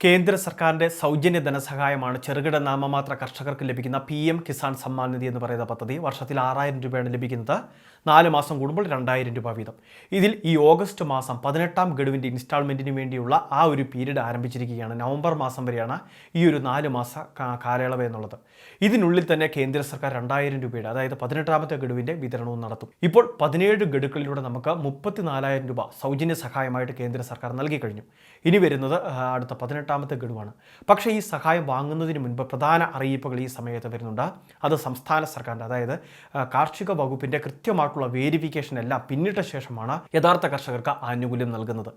കേന്ദ്ര സർക്കാരിന്റെ സൗജന്യ ധനസഹായമാണ് ചെറുകിട നാമമാത്ര കർഷകർക്ക് ലഭിക്കുന്ന പി എം കിസാൻ സമ്മാൻ നിധി എന്ന് പറയുന്ന പദ്ധതി വർഷത്തിൽ ആറായിരം രൂപയാണ് ലഭിക്കുന്നത്. നാല് മാസം കൂടുമ്പോൾ രണ്ടായിരം രൂപ വീതം. ഇതിൽ ഈ ഓഗസ്റ്റ് മാസം പതിനെട്ടാം ഗഡുവിന്റെ ഇൻസ്റ്റാൾമെന്റിന് വേണ്ടിയുള്ള ആ ഒരു പീരീഡ് ആരംഭിച്ചിരിക്കുകയാണ്. നവംബർ മാസം വരെയാണ് ഈ ഒരു നാല് മാസ കാലയളവ് എന്നുള്ളത്. ഇതിനുള്ളിൽ തന്നെ കേന്ദ്ര സർക്കാർ രണ്ടായിരം രൂപയുടെ അതായത് പതിനെട്ടാമത്തെ ഗഡുവിന്റെ വിതരണവും നടത്തും. ഇപ്പോൾ പതിനേഴ് ഗഡുക്കളിലൂടെ നമുക്ക് മുപ്പത്തിനാലായിരം രൂപ സൗജന്യ സഹായമായിട്ട് കേന്ദ്ര സർക്കാർ നൽകി കഴിഞ്ഞു. ഇനി വരുന്നത് അടുത്ത അടുത്ത പതിനെട്ടാമത്തെ ഗഡുവാണ്. പക്ഷേ ഈ സഹായം വാങ്ങുന്നതിന് മുൻപ് പ്രധാന അറിയിപ്പുകൾ ഈ സമയത്ത് വരുന്നുണ്ട്. അത് സംസ്ഥാന സർക്കാരിന്റെ അതായത് കാർഷിക വകുപ്പിന്റെ കൃത്യമായിട്ടുള്ള വേരിഫിക്കേഷൻ എല്ലാം പിന്നിട്ട ശേഷമാണ് യഥാർത്ഥ കർഷകർക്ക് ആനുകൂല്യം നൽകുന്നത്.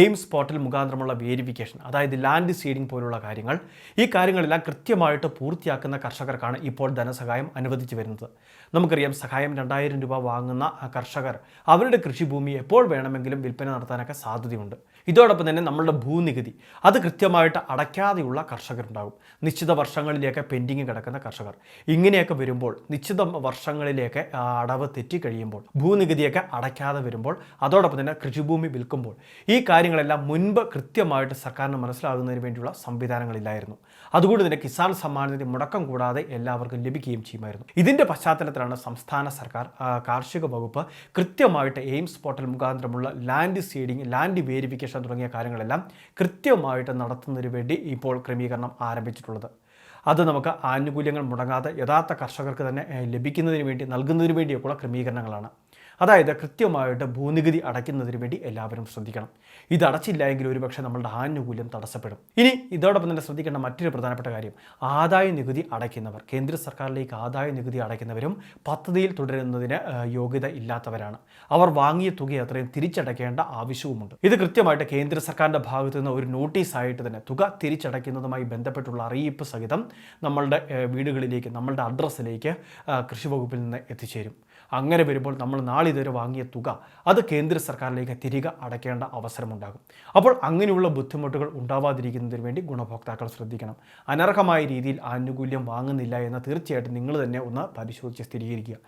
എയിംസ് പോർട്ടൽ മുഖാന്തരമുള്ള വേരിഫിക്കേഷൻ അതായത് ലാൻഡ് സീഡിംഗ് പോലുള്ള കാര്യങ്ങൾ ഈ കാര്യങ്ങളെല്ലാം കൃത്യമായിട്ട് പൂർത്തിയാക്കുന്ന കർഷകർക്കാണ് ഇപ്പോൾ ധനസഹായം അനുവദിച്ചു വരുന്നത്. നമുക്കറിയാം സഹായം രണ്ടായിരം രൂപ വാങ്ങുന്ന കർഷകർ അവരുടെ കൃഷിഭൂമി എപ്പോൾ വേണമെങ്കിലും വിൽപ്പന നടത്താനൊക്കെ സാധ്യതയുണ്ട്. ഇതോടൊപ്പം തന്നെ നമ്മളുടെ ഭൂനികുതി അത് കൃത്യമായിട്ട് അടയ്ക്കാതെയുള്ള കർഷകരുണ്ടാകും. നിശ്ചിത വർഷങ്ങളിലേക്ക് പെൻഡിങ് കിടക്കുന്ന കർഷകർ. ഇങ്ങനെയൊക്കെ വരുമ്പോൾ നിശ്ചിത വർഷങ്ങളിലേക്ക് അടവ് തെറ്റി കഴിയുമ്പോൾ ഭൂനികുതിയൊക്കെ അടയ്ക്കാതെ വരുമ്പോൾ അതോടൊപ്പം തന്നെ കൃഷിഭൂമി വിൽക്കുമ്പോൾ ഈ കാര്യങ്ങളെല്ലാം മുൻപ് കൃത്യമായിട്ട് സർക്കാരിന് മനസ്സിലാകുന്നതിന് വേണ്ടിയുള്ള സംവിധാനങ്ങളില്ലായിരുന്നു. അതുകൊണ്ട് തന്നെ കിസാൻ സമ്മാൻ നിധി മുടക്കം കൂടാതെ എല്ലാവർക്കും ലഭിക്കുകയും ചെയ്യുമായിരുന്നു. ഇതിന്റെ പശ്ചാത്തലത്തിലാണ് സംസ്ഥാന സർക്കാർ കാർഷിക വകുപ്പ് കൃത്യമായിട്ട് എയിംസ് പോർട്ടൽ മുഖാന്തരമുള്ള ലാൻഡ് സീഡിംഗ് ലാൻഡ് വേരിഫിക്കേഷൻ തുടങ്ങിയ കാര്യങ്ങളെല്ലാം കൃത്യമായിട്ട് നടത്തുന്നതിന് വേണ്ടി ഇപ്പോൾ ക്രമീകരണം ആരംഭിച്ചിട്ടുള്ളത്. അത് നമുക്ക് ആനുകൂല്യങ്ങൾ മുടങ്ങാതെ യഥാർത്ഥ കർഷകർക്ക് തന്നെ ലഭിക്കുന്നതിന് വേണ്ടി നൽകുന്നതിന് വേണ്ടിയൊക്കെയുള്ള ക്രമീകരണങ്ങളാണ്. അതായത് കൃത്യമായിട്ട് ഭൂനികുതി അടയ്ക്കുന്നതിന് വേണ്ടി എല്ലാവരും ശ്രദ്ധിക്കണം. ഇത് അടച്ചില്ല എങ്കിൽ ഒരുപക്ഷെ നമ്മളുടെ ആനുകൂല്യം തടസ്സപ്പെടും. ഇനി ഇതോടൊപ്പം തന്നെ ശ്രദ്ധിക്കേണ്ട മറ്റൊരു പ്രധാനപ്പെട്ട കാര്യം. ആദായ നികുതി അടയ്ക്കുന്നവർ കേന്ദ്ര സർക്കാരിലേക്ക് ആദായ നികുതി അടയ്ക്കുന്നവരും പദ്ധതിയിൽ തുടരുന്നതിന് യോഗ്യത ഇല്ലാത്തവരാണ്. അവർ വാങ്ങിയ തുക അത്രയും തിരിച്ചടയ്ക്കേണ്ട ആവശ്യവുമുണ്ട്. ഇത് കൃത്യമായിട്ട് കേന്ദ്ര സർക്കാരിന്റെ ഭാഗത്തു നിന്ന് ഒരു നോട്ടീസ് ആയിട്ട് തന്നെ തുക തിരിച്ചടയ്ക്കുന്നതുമായി ബന്ധപ്പെട്ടുള്ള അറിയിപ്പ് സഹിതം നമ്മളുടെ വീടുകളിലേക്ക് നമ്മളുടെ അഡ്രസ്സിലേക്ക് കൃഷി വകുപ്പിൽ നിന്ന് എത്തിച്ചേരും. അങ്ങനെ വരുമ്പോൾ നമ്മൾ നാളിതുവരെ വാങ്ങിയ തുക അത് കേന്ദ്ര സർക്കാരിലേക്ക് തിരികെ അടയ്ക്കേണ്ട അവസരമുണ്ടാകും. അപ്പോൾ അങ്ങനെയുള്ള ബുദ്ധിമുട്ടുകൾ ഉണ്ടാവാതിരിക്കുന്നതിന് വേണ്ടി ഗുണഭോക്താക്കൾ ശ്രദ്ധിക്കണം. അനർഹമായ രീതിയിൽ ആനുകൂല്യം വാങ്ങുന്നില്ല എന്ന് തീർച്ചയായിട്ടും നിങ്ങൾ തന്നെ ഒന്ന് പരിശോധിച്ച് സ്ഥിരീകരിക്കുക.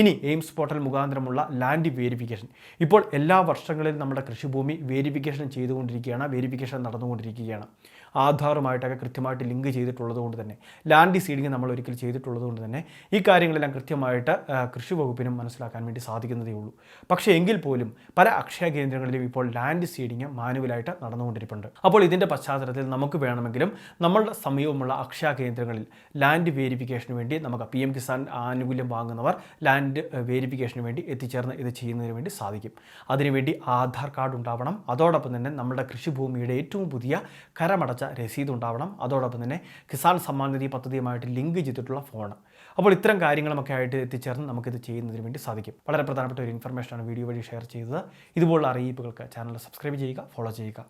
ഇനി എയിംസ് പോർട്ടൽ മുഖാന്തരമുള്ള ലാൻഡ് വേരിഫിക്കേഷൻ. ഇപ്പോൾ എല്ലാ വർഷങ്ങളിലും നമ്മുടെ കൃഷിഭൂമി വേരിഫിക്കേഷൻ ചെയ്തുകൊണ്ടിരിക്കുകയാണ് വേരിഫിക്കേഷൻ നടന്നുകൊണ്ടിരിക്കുകയാണ്. ആധാറുമായിട്ടൊക്കെ കൃത്യമായിട്ട് ലിങ്ക് ചെയ്തിട്ടുള്ളത് കൊണ്ട് തന്നെ. ലാൻഡ് സീഡിങ് നമ്മൾ ഒരിക്കൽ ചെയ്തിട്ടുള്ളത് കൊണ്ട് തന്നെ ഈ കാര്യങ്ങളെല്ലാം കൃത്യമായിട്ട് കൃഷി വകുപ്പിനും മനസ്സിലാക്കാൻ വേണ്ടി സാധിക്കുന്നതേ ഉള്ളൂ. പക്ഷേ എങ്കിൽ പോലും പല അക്ഷയ കേന്ദ്രങ്ങളിലും ഇപ്പോൾ ലാൻഡ് സീഡിങ് മാനുവലായിട്ട് നടന്നുകൊണ്ടിരിപ്പുണ്ട്. അപ്പോൾ ഇതിന്റെ പശ്ചാത്തലത്തിൽ നമുക്ക് വേണമെങ്കിലും നമ്മളുടെ സമീപമുള്ള അക്ഷയ കേന്ദ്രങ്ങളിൽ ലാൻഡ് വേരിഫിക്കേഷന് വേണ്ടി നമുക്ക് പി എം കിസാൻ ആനുകൂല്യം വാങ്ങുന്നവർ ലാൻഡ് വേരിഫിക്കേഷന് വേണ്ടി എത്തിച്ചേർന്ന് ഇത് ചെയ്യുന്നതിന് വേണ്ടി സാധിക്കും. അതിനുവേണ്ടി ആധാർ കാർഡ് ഉണ്ടാവണം. അതോടൊപ്പം തന്നെ നമ്മുടെ കൃഷിഭൂമിയുടെ ഏറ്റവും പുതിയ കരമടച്ച രസീത് ഉണ്ടാവണം അതോടൊപ്പം തന്നെ കിസാൻ സമ്മാൻ നിധി പദ്ധതിയുമായിട്ട് ലിങ്ക് ചെയ്തിട്ടുള്ള ഫോൺ അപ്പോൾ ഇത്തരം കാര്യങ്ങളുമൊക്കെ ആയിട്ട് എത്തിച്ചേർന്ന് നമുക്കിത് ചെയ്യുന്നതിന് വേണ്ടി സാധിക്കും. വളരെ പ്രധാനപ്പെട്ട ഒരു ഇൻഫർമേഷനാണ് വീഡിയോ വഴി ഷെയർ ചെയ്തത്. ഇതുപോലുള്ള അറിയിപ്പുകൾക്ക് ചാനൽ സബ്സ്ക്രൈബ് ചെയ്യുക ഫോളോ ചെയ്യുക.